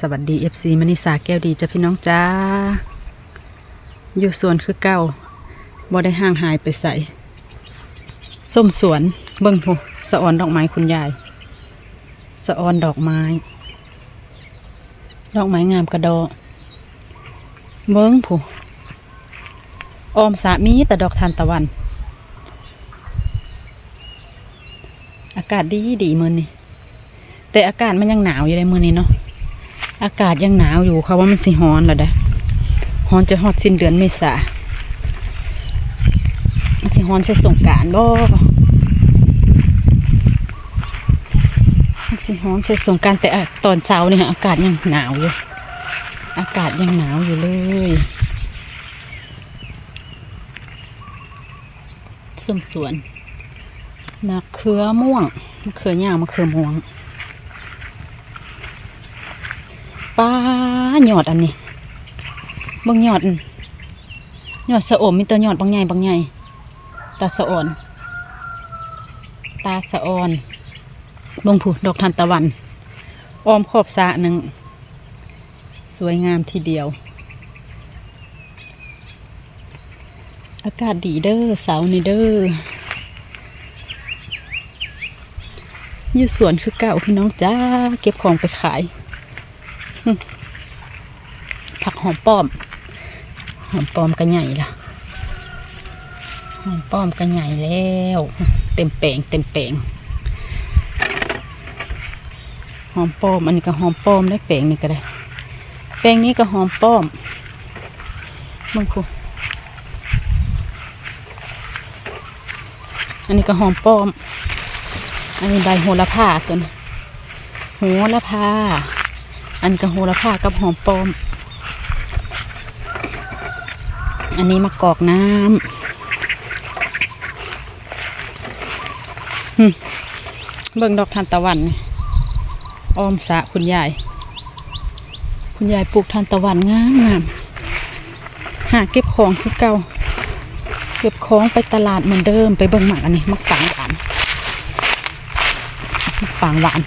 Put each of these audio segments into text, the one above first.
สวัสดี FC มณิสาแก้วดีจ้ะพี่น้องจ้า อยู่สวนคือเก่าบ่ได้ห่างหายไปใส่ส้มสวนเบิ่งผูสะออนดอกไม้คุณยาย สะออนดอกไม้ ดอกไม้งามกระดอกเบิ่งผูออมสามีแต่ดอกทานตะวัน อากาศดีดีมือนี้แต่อากาศมันยังหนาวอยู่ในมือนี้เนาะ อากาศยังหนาวอยู่เขาว่ามันสิฮ้อนแล้วเด้อฮ้อนจะฮอดสิ้นเดือนเมษาสิฮ้อนใส่สงการบ่สิฮ้อนใส่สงการแต่ตอนเช้านี่ยอากาศยังหนาวอยู่อากาศยังหนาวอยู่เลยส้มสวนมะเขือม่วงมะเขือย่างมะเขือม่วง ป้าหยอดอันนี้บางหยอดหยอดสะอมมีแตัวหยอดบางใหญ่บางใหญ่ตาสะอ่อน ตาสะอ่อนบงผูดอกทานตะวัน อ้อมขอบสะหนึ่ง สวยงามทีเดียว อากาศดีเด้อเสาร์นี่เด้ออยู่สวนคือเก่าพี่น้องจ้า เก็บของไปขาย ผักหอมป้อม หอมป้อมก็ใหญ่ละหอมป้อมก็ใหญ่แล้ว เต็มแปลงเต็มแปลงหอมป้อมอันนี้ก็หอมป้อมได้แปลงนี่ก็ได้ แปลงนี้ก็หอมป้อมมึงคูอันนี้ก็หอมป้อม อันนี้ใบโหระพาตัวนี้โหระพา อันกระโหระพากับหอมปอม อันนี้มะกอกน้ำเบิ่งดอกทานตะวันอ้อมสะคุณยาย คุณยายปลูกทานตะวันงามงามหาเก็บของคือเก่าเก็บของไปตลาดเหมือนเดิมไปเบิ่งหมากอันนี้มะปางหวานมะปางหวาน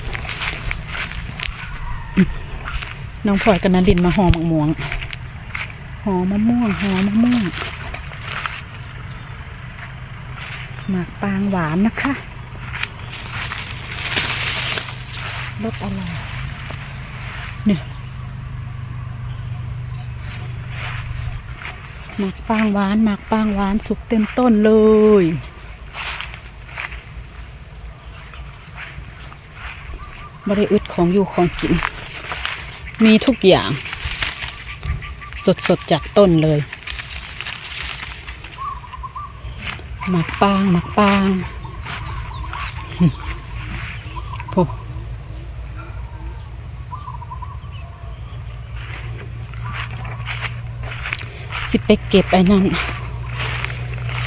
น้องพลอยกับนารินมาหอมมะม่วงหอมมะม่วงหอมะม่วงหมากปางหวานนะคะรสอะไรเนี่ยหมากปางหวานหมากปางหวานสุกเต็มต้นเลยบริอึดของอยู่ของกิน มีทุกอย่าง สดๆจากต้นเลยหมักปางหมักปางหึโอ้สิไปเก็บไอ้นั่น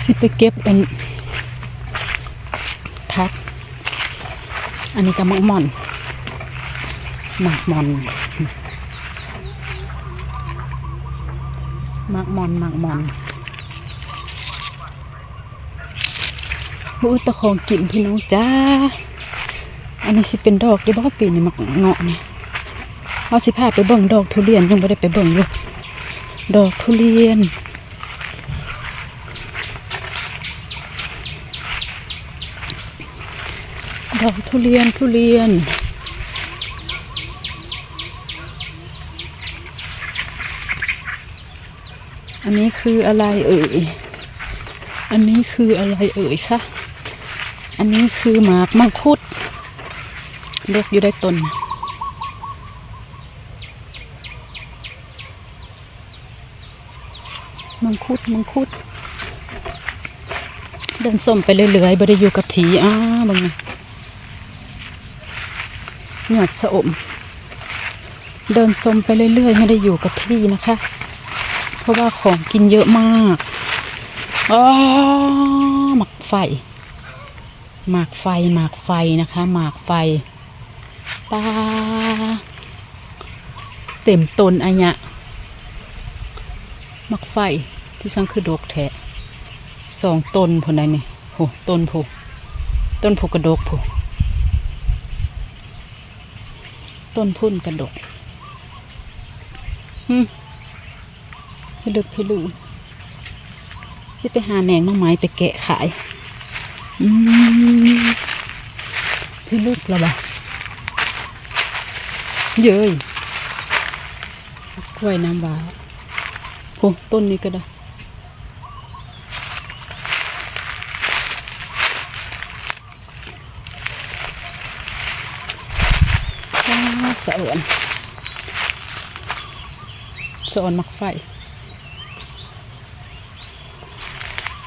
สิไปเก็บอันพัก อันนี้ก็มักม่อน หมักมอนหมักมอนหมักมอนอู้ตะของกินพี่น้องจ้า อันนี้สิเป็นดอกที่บ้าปีนี่หมักเงาะนี่เอาสิพาไปเบิ่งดอกทุเรียนยังไม่ได้ไปเบิ่งอยู่ดอกทุเรียนดอกทุเรียนทุเรียน อันนี้คืออะไรเอ่ย อันนี้คืออะไรเอ่ยคะ อันนี้คือหมากมังคุดเล็กอยู่ได้ต้นมังคุดมังคุด เดินส้มไปเรื่อยๆบ่ได้อยู่กับทีอ้าบังนะหยอดสะอม เดินส้มไปเรื่อยๆ ไม่ได้อยู่กับที่นะคะ เพราะว่าของกินเยอะมากอ๋อหมักไฟ หมากไฟหมากไฟนะคะ หมากไฟปลาเต็มต้นอันเนี้ยหมากไฟที่สังคือดกแทะสองต้นพนใดนี่โหต้นผูต้นผูกระดกผูต้นพุ่นกระดกอืม พี่ลึกพี่ลูสิไปหาแหนงหน้องไม้ไปแกะขายอืมพี่ลึกแล้วบ่ะเย้ยกล้วยน้ำว้าโอ้ต้นนี้ก็ได้อ่าสะอวนสะอวนมักไฟ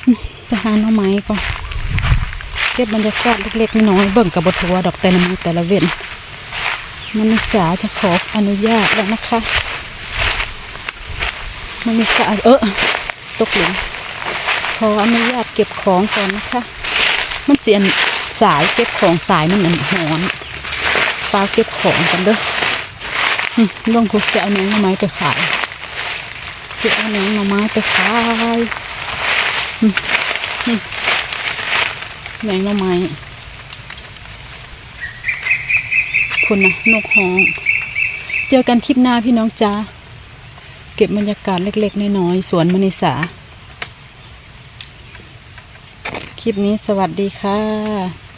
อืม ไปหาหน่อไม้ก่อนเก็บบรรยากาศเล็กๆน้อยๆเบิ่งกับบทัวดอกแต่ละมือแต่ละเว้นมันนิสาจะขออนุญาตแล้วนะคะมันนิสาเออตกหลุมขออนุญาตเก็บของก่อนนะคะ มันเสียนสายเก็บของสายมันอันหอนปลาเก็บของกันเด้อลองคุกจะเอาน้อหน่อไม้ไปขายจะเอาน้อหน่อไม้ไปขาย แมงหน่อไม้คุณนะนกฮ้อง เจอกันคลิปหน้าพี่น้องจ้า เก็บบรรยากาศเล็กๆ น้อยๆ สวนมณิสา คลิปนี้สวัสดีค่ะ